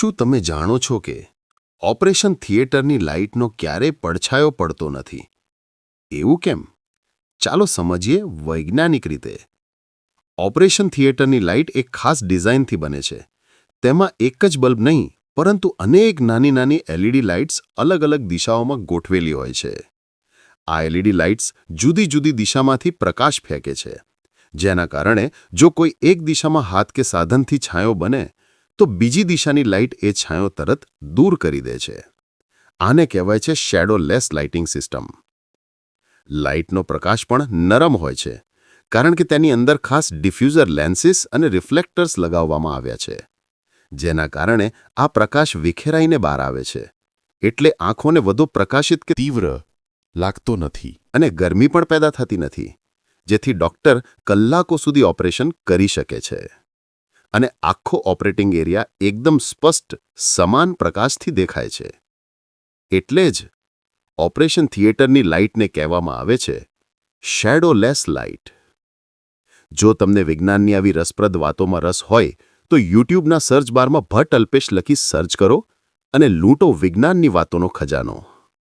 શું તમે જાણો છો કે ઓપરેશન થિયેટરની લાઇટનો ક્યારેય પડછાયો પડતો નથી? એવું કેમ? ચાલો સમજીએ વૈજ્ઞાનિક રીતે. ઓપરેશન થિયેટરની લાઇટ એક ખાસ ડિઝાઇનથી બને છે. તેમાં એક જ બલ્બ નહીં, પરંતુ અનેક નાની નાની એલઈડી લાઇટ્સ અલગ અલગ દિશાઓમાં ગોઠવેલી હોય છે. આ એલઈડી લાઇટ્સ જુદી જુદી દિશામાંથી પ્રકાશ ફેંકે છે. જેના કારણે જો કોઈ એક દિશામાં હાથ કે સાધનથી છાંયો બને તો બીજી દિશાની લાઇટ એ છાંયો તરત દૂર કરી દે છે. આને કહેવાય છે શેડો લેસ લાઇટિંગ સિસ્ટમ. લાઇટનો પ્રકાશ પણ નરમ હોય છે, કારણ કે તેની અંદર ખાસ ડિફ્યુઝર લેન્સીસ અને રિફ્લેક્ટર્સ લગાવવામાં આવ્યા છે, જેના કારણે આ પ્રકાશ વિખેરાઈને બહાર આવે છે, એટલે આંખોને વધુ પ્રકાશિત કે તીવ્ર લાગતો નથી અને ગરમી પણ પેદા થતી નથી, જેથી ડોક્ટર કલાકો સુધી ઓપરેશન કરી શકે છે. અને આખો ઓપરેટિંગ એરિયા એકદમ સ્પષ્ટ સમાન પ્રકાશથી દેખાય છે. એટલે જ ઓપરેશન થિયેટરની લાઇટને કહેવામાં આવે છે શેડોલેસ લાઇટ જો તમને વિજ્ઞાનની આવી રસપ્રદ વાતોમાં રસ હોય, તો યુટ્યુબના સર્ચ બારમાં ભટ્ટ અલ્પેશ લખી સર્ચ કરો અને લૂંટો વિજ્ઞાનની વાતોનો ખજાનો.